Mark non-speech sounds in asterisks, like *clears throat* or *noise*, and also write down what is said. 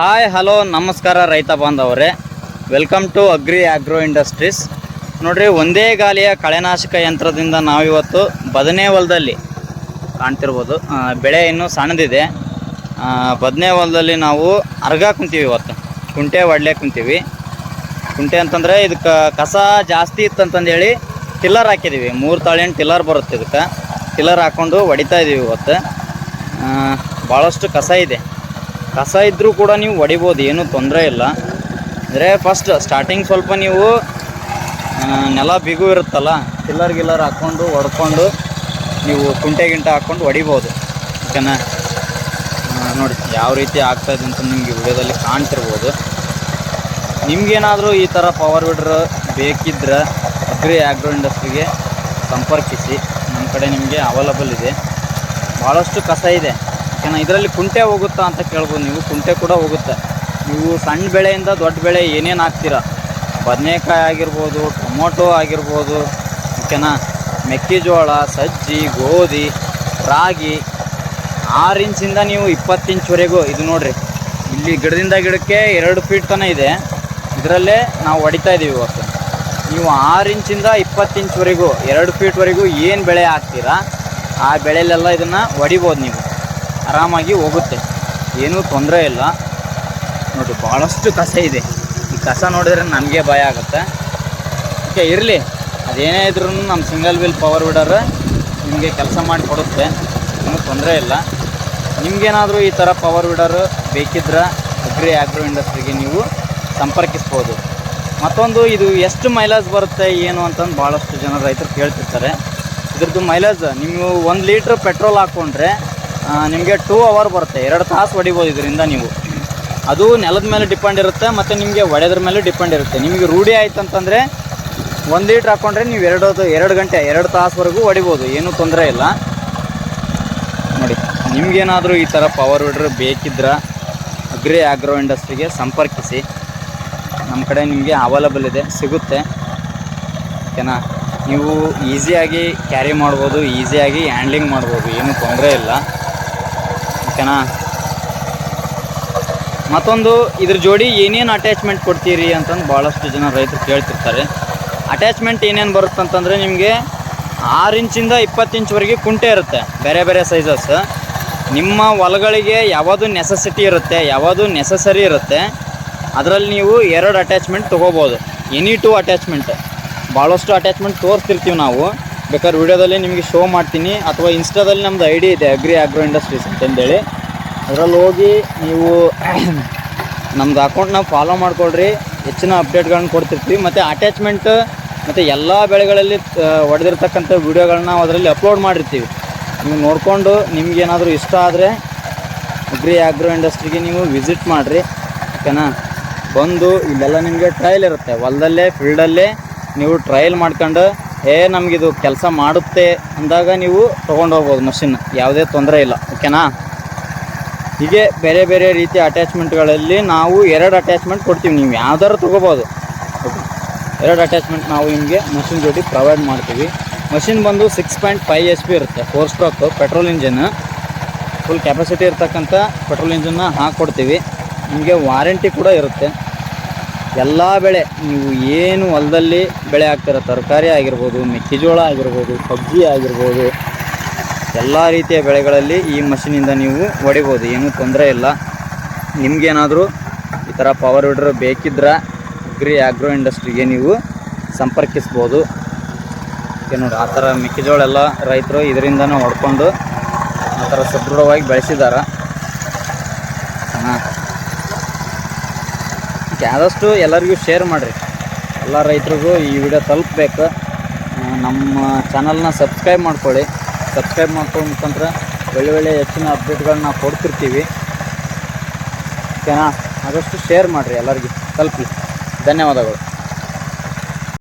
Hi hello ನಮಸ್ಕಾರ ರೈತ ಬಾಂಧವರೇ. Welcome to agri agro industries ನೋಡ್ರಿ, ಒಂದೇ ಗಾಲಿಯ ಕಳೆನಾಶಕ ಯಂತ್ರದಿಂದ ನಾವಿವತ್ತು ಬದನೆ ಹೊಲದಲ್ಲಿ ಕಾಣ್ತಿರ್ಬೋದು. ಬೆಳೆ ಇನ್ನೂ ಸಣ್ಣದಿದೆ. ಬದನೆ ಹೊಲದಲ್ಲಿ ನಾವು ಅರ್ಗ ಕುಂತೀವಿ ಇವತ್ತು. ಕುಂಟೆ ಒಡ್ಲೆ ಕುಂತೀವಿ. ಕುಂಟೆ ಅಂತಂದರೆ ಇದಕ್ಕೆ ಕಸ ಜಾಸ್ತಿ ಇತ್ತಂತಂದೇಳಿ ಟಿಲ್ಲರ್ ಹಾಕಿದ್ದೀವಿ ಮೂರು ತಾಳಿನ ಟಿಲ್ಲರ್ ಬರುತ್ತೆ ಇದಕ್ಕೆ. ಟಿಲ್ಲರ್ ಹಾಕ್ಕೊಂಡು ಹೊಡಿತಾ ಇದ್ದೀವಿ ಇವತ್ತು. ಭಾಳಷ್ಟು ಕಸ ಇದೆ. ಕಸ ಇದ್ದರೂ ಕೂಡ ನೀವು ಹೊಡಿಬೋದು, ಏನೂ ತೊಂದರೆ ಇಲ್ಲ. ಅಂದರೆ ಫಸ್ಟ್ ಸ್ಟಾರ್ಟಿಂಗ್ ಸ್ವಲ್ಪ ನೀವು ನೆಲ ಬಿಗು ಇರುತ್ತಲ್ಲ, ಟಿಲ್ಲರ್ ಗಿಲ್ಲರ್ ಹಾಕ್ಕೊಂಡು ಹೊಡ್ಕೊಂಡು ನೀವು ಕುಂಟೆ ಗಿಂಟೆ ಹಾಕ್ಕೊಂಡು ಹೊಡಿಬೋದು. ಓಕೆನಾ? ನೋಡಿ, ಯಾವ ರೀತಿ ಆಗ್ತಾಯಿದೆ ಅಂತ ನಿಮಗೆ ವಿಡಿಯೋದಲ್ಲಿ ಕಾಣ್ತಿರ್ಬೋದು. ನಿಮಗೇನಾದರೂ ಈ ಥರ ಪವರ್ ವಿಡ್ರ್ ಬೇಕಿದ್ರೆ ಅಗ್ರಿ ಆಗ್ರೋ ಇಂಡಸ್ಟ್ರಿಗೆ ಸಂಪರ್ಕಿಸಿ. ನಮ್ಮ ಕಡೆ ನಿಮಗೆ ಅವೈಲಬಲ್ ಇದೆ. ಭಾಳಷ್ಟು ಕಸ ಇದೆ. ಓಕೆನಾ ಇದರಲ್ಲಿ ಕುಂಟೆ ಹೋಗುತ್ತಾ ಅಂತ ಕೇಳ್ಬೋದು ನೀವು. ಕುಂಟೆ ಕೂಡ ಹೋಗುತ್ತೆ. ನೀವು ಸಣ್ಣ ಬೆಳೆಯಿಂದ ದೊಡ್ಡ ಬೆಳೆ ಏನೇನು ಹಾಕ್ತೀರಾ? ಬದನೆಕಾಯಿ ಆಗಿರ್ಬೋದು, ಟೊಮೊಟೊ ಆಗಿರ್ಬೋದು, ಓಕೆನಾ? ಮೆಕ್ಕೆಜೋಳ, ಸಜ್ಜಿ, ಗೋಧಿ, ರಾಗಿ ಆರು ಇಂಚಿಂದ ನೀವು ಇಪ್ಪತ್ತು ಇಂಚ್ವರೆಗೂ ಇದು ನೋಡಿರಿ. ಇಲ್ಲಿ ಗಿಡದಿಂದ ಗಿಡಕ್ಕೆ ಎರಡು ಫೀಟ್ ತನಕ ಇದೆ. ಇದರಲ್ಲೇ ನಾವು ಹೊಡಿತಾ ಇದ್ದೀವಿ ಇವತ್ತು. ನೀವು ಆರು ಇಂಚಿಂದ ಇಪ್ಪತ್ತು ಇಂಚ್ವರೆಗೂ, ಎರಡು ಫೀಟ್ವರೆಗೂ ಏನು ಬೆಳೆ ಹಾಕ್ತೀರಾ? ಆ ಬೆಳೆಯಲ್ಲೆಲ್ಲ ಇದನ್ನು ಹೊಡಿಬೋದು ನೀವು. ಆರಾಮಾಗಿ ಹೋಗುತ್ತೆ. ಏನೂ ತೊಂದರೆ ಇಲ್ಲ. ನೋಡಿ ಭಾಳಷ್ಟು ಕಸ ಇದೆ. ಈ ಕಸ ನೋಡಿದ್ರೆ ನಮಗೆ ಭಯ ಆಗುತ್ತೆ. ಓಕೆ, ಇರಲಿ. ಅದೇನೇ ಇದ್ರೂ ನಮ್ಮ ಸಿಂಗಲ್ ವೀಲ್ ಪವರ್ ವಿಡರ್ ನಿಮಗೆ ಕೆಲಸ ಮಾಡಿ ಕೊಡುತ್ತೆ. ಏನೂ ತೊಂದರೆ ಇಲ್ಲ. ನಿಮಗೇನಾದರೂ ಈ ಥರ ಪವರ್ ವಿಡರ್ ಬೇಕಿದ್ರೆ ಅಗ್ರಿ ಆಗ್ರೋ ಇಂಡಸ್ಟ್ರಿಗೆ ನೀವು ಸಂಪರ್ಕಿಸ್ಬೋದು. ಮತ್ತೊಂದು, ಇದು ಎಷ್ಟು ಮೈಲೇಜ್ ಬರುತ್ತೆ, ಏನು ಅಂತಂದು ಭಾಳಷ್ಟು ಜನ ರೈತರು ಕೇಳ್ತಿರ್ತಾರೆ. ಇದ್ರದ್ದು ಮೈಲೇಜ್ ನೀವು ಒಂದು ಲೀಟ್ರ್ ಪೆಟ್ರೋಲ್ ಹಾಕ್ಕೊಂಡ್ರೆ ನಿಮಗೆ ಟೂ ಅವರ್ ಬರುತ್ತೆ. ಎರಡು ತಾಸು ಹೊಡಿಬೋದು ಇದರಿಂದ ನೀವು. ಅದು ನೆಲದ ಮೇಲೆ ಡಿಪೆಂಡ್ ಇರುತ್ತೆ, ಮತ್ತು ನಿಮಗೆ ಒಡೆದ್ರ ಮೇಲೆ ಡಿಪೆಂಡ್ ಇರುತ್ತೆ. ನಿಮಗೆ ರೂಢಿ ಆಯ್ತು ಅಂತಂದರೆ ಒಂದು ಲೀಟ್ರ್ ಹಾಕ್ಕೊಂಡ್ರೆ ನೀವು ಎರಡು ಎರಡು ಗಂಟೆ, ಎರಡು ತಾಸುವರೆಗೂ ಹೊಡಿಬೋದು. ಏನೂ ತೊಂದರೆ ಇಲ್ಲ. ನೋಡಿ, ನಿಮಗೇನಾದರೂ ಈ ಥರ ಪವರ್ ವಿಡ್ರ್ ಬೇಕಿದ್ರೆ ಅಗ್ರಿ ಆಗ್ರೋ ಇಂಡಸ್ಟ್ರಿಗೆ ಸಂಪರ್ಕಿಸಿ. ನಮ್ಮ ಕಡೆ ನಿಮಗೆ ಅವೈಲಬಲ್ ಇದೆ, ಸಿಗುತ್ತೆ. ಓಕೆನಾ ನೀವು ಈಸಿಯಾಗಿ ಕ್ಯಾರಿ ಮಾಡ್ಬೋದು ಈಸಿಯಾಗಿ ಹ್ಯಾಂಡ್ಲಿಂಗ್ ಮಾಡ್ಬೋದು, ಏನೂ ತೊಂದರೆ ಇಲ್ಲ. ಓಕೆನಾ? ಮತ್ತೊಂದು, ಇದ್ರ ಜೋಡಿ ಏನೇನು ಅಟ್ಯಾಚ್ಮೆಂಟ್ ಕೊಡ್ತೀರಿ ಅಂತಂದು ಭಾಳಷ್ಟು ಜನ ರೈತರು ಕೇಳ್ತಿರ್ತಾರೆ. ಅಟ್ಯಾಚ್ಮೆಂಟ್ ಏನೇನು ಬರುತ್ತೆ ಅಂತಂದರೆ ನಿಮಗೆ ಆರು ಇಂಚಿಂದ ಇಪ್ಪತ್ತು ಇಂಚ್ವರೆಗೆ ಕುಂಟೆ ಇರುತ್ತೆ, ಬೇರೆ ಬೇರೆ ಸೈಜಸ್ ನಿಮ್ಮ ಹೊಲಗಳಿಗೆ ಯಾವುದು ನೆಸಸಿಟಿ ಇರುತ್ತೆ, ಯಾವುದು ನೆಸಸರಿ ಇರುತ್ತೆ, ಅದರಲ್ಲಿ ನೀವು ಎರಡು ಅಟ್ಯಾಚ್ಮೆಂಟ್ ತೊಗೋಬೋದು. ಎನಿ ಟು ಅಟ್ಯಾಚ್ಮೆಂಟ್ ಭಾಳಷ್ಟು ಅಟ್ಯಾಚ್ಮೆಂಟ್ ತೋರಿಸ್ತಿರ್ತೀವಿ ನಾವು. ಬೇಕಾದ್ರೆ ವಿಡಿಯೋದಲ್ಲಿ ನಿಮಗೆ ಶೋ ಮಾಡ್ತೀನಿ. ಅಥವಾ ಇನ್ಸ್ಟಾದಲ್ಲಿ ನಮ್ಮದು ಐ ಇದೆ ಅಗ್ರಿ ಆಗ್ರೋ ಇಂಡಸ್ಟ್ರೀಸ್ ಅಂತಂದೇಳಿ. ಅದರಲ್ಲಿ ಹೋಗಿ ನೀವು *clears throat* ನಮ್ದು ಅಕೌಂಟ್ನ ಫಾಲೋ ಮಾಡ್ಕೊಳ್ರಿ. ಹೆಚ್ಚಿನ ಅಪ್ಡೇಟ್ಗಳನ್ನ ಕೊಡ್ತಿರ್ತೀವಿ. ಮತ್ತು ಅಟ್ಯಾಚ್ಮೆಂಟ್ ಮತ್ತು ಎಲ್ಲ ಬೆಳೆಗಳಲ್ಲಿ ಹೊಡೆದಿರ್ತಕ್ಕಂಥ ವಿಡಿಯೋಗಳನ್ನ ನಾವು ಅದರಲ್ಲಿ ಅಪ್ಲೋಡ್ ಮಾಡಿರ್ತೀವಿ. ನೀವು ನೋಡಿಕೊಂಡು ನಿಮಗೇನಾದರೂ ಇಷ್ಟ ಆದರೆ ಅಗ್ರಿ ಆಗ್ರೋ ಇಂಡಸ್ಟ್ರಿಗೆ ನೀವು ವಿಸಿಟ್ ಮಾಡಿರಿ. ಓಕೆನಾ ಬಂದು ಇಲ್ಲೆಲ್ಲ ನಿಮಗೆ ಟ್ರಯಲ್ ಇರುತ್ತೆ. ಹೊಲದಲ್ಲೇ ಫೀಲ್ಡಲ್ಲೇ ನೀವು ಟ್ರಯಲ್ ಮಾಡ್ಕೊಂಡು ಏ, ನಮಗಿದು ಕೆಲಸ ಮಾಡುತ್ತೆ ಅಂದಾಗ ನೀವು ತೊಗೊಂಡು ಹೋಗ್ಬೋದು ಮಷಿನ್. ಯಾವುದೇ ತೊಂದರೆ ಇಲ್ಲ, ಓಕೆನಾ? ಹೀಗೆ ಬೇರೆ ಬೇರೆ ರೀತಿಯ ಅಟ್ಯಾಚ್ಮೆಂಟ್ಗಳಲ್ಲಿ ನಾವು ಎರಡು ಅಟ್ಯಾಚ್ಮೆಂಟ್ ಕೊಡ್ತೀವಿ. ನೀವು ಯಾವ್ದಾರು ತೊಗೋಬೋದು. ಎರಡು ಅಟ್ಯಾಚ್ಮೆಂಟ್ ನಾವು ನಿಮಗೆ ಮಷಿನ್ ಜೊತೆ ಪ್ರೊವೈಡ್ ಮಾಡ್ತೀವಿ. ಮಷಿನ್ ಬಂದು six point five H P ಇರುತ್ತೆ. Four stroke petrol engine full capacity ಇರ್ತಕ್ಕಂಥ ಪೆಟ್ರೋಲ್ ಇಂಜಿನ್ನ ಹಾಕ್ಕೊಡ್ತೀವಿ ನಿಮಗೆ ವಾರಂಟಿ ಕೂಡ ಇರುತ್ತೆ. ಎಲ್ಲ ಬೆಳೆ, ನೀವು ಏನು ಹೊಲದಲ್ಲಿ ಬೆಳೆ ಹಾಕ್ತಿರೋ, ತರಕಾರಿ ಆಗಿರ್ಬೋದು, ಮೆಕ್ಕೆಜೋಳ ಆಗಿರ್ಬೋದು ಸಬ್ಜಿ ಆಗಿರ್ಬೋದು, ಎಲ್ಲ ರೀತಿಯ ಬೆಳೆಗಳಲ್ಲಿ ಈ ಮಷಿನಿಂದ ನೀವು ಹೊಡಿಬೋದು, ಏನೂ ತೊಂದರೆ ಇಲ್ಲ. ನಿಮಗೇನಾದರೂ ಈ ಥರ ಪವರ್ ವಿಡ್ರ್ ಬೇಕಿದ್ರೆ ಅಗ್ರಿ ಆಗ್ರೋ ಇಂಡಸ್ಟ್ರಿಗೆ ನೀವು ಸಂಪರ್ಕಿಸ್ಬೋದು. ನೋಡಿ, ಆ ಥರ ಮೆಕ್ಕೆಜೋಳ ಎಲ್ಲ ರೈತರು ಇದರಿಂದನೇ ಹೊಡ್ಕೊಂಡು ಆ ಥರ ಸದೃಢವಾಗಿ ಬೆಳೆಸಿದ್ದಾರೆ ಹಾಂ. ಆದಷ್ಟು ಎಲ್ಲರಿಗೂ ಶೇರ್ ಮಾಡಿರಿ. ಎಲ್ಲ ರೈತರಿಗೂ ಈ ವಿಡಿಯೋ ತಲುಪಬೇಕು. ನಮ್ಮ ಚಾನಲ್ನ ಸಬ್ಸ್ಕ್ರೈಬ್ ಮಾಡ್ಕೊಳ್ಳಿ. ಸಬ್ಸ್ಕ್ರೈಬ್ ಮಾಡ್ಕೊಂಡು ಮುಖಾಂತರ ಒಳ್ಳೆ ಒಳ್ಳೆ ಹೆಚ್ಚಿನ ಅಪ್ಡೇಟ್ಗಳನ್ನ ನಾವು ಕೊಡ್ತಿರ್ತೀವಿ. ಓಕೆನಾ? ಆದಷ್ಟು ಶೇರ್ ಮಾಡಿರಿ ಎಲ್ಲರಿಗೂ. ತಲುಪಿ ಧನ್ಯವಾದಗಳು.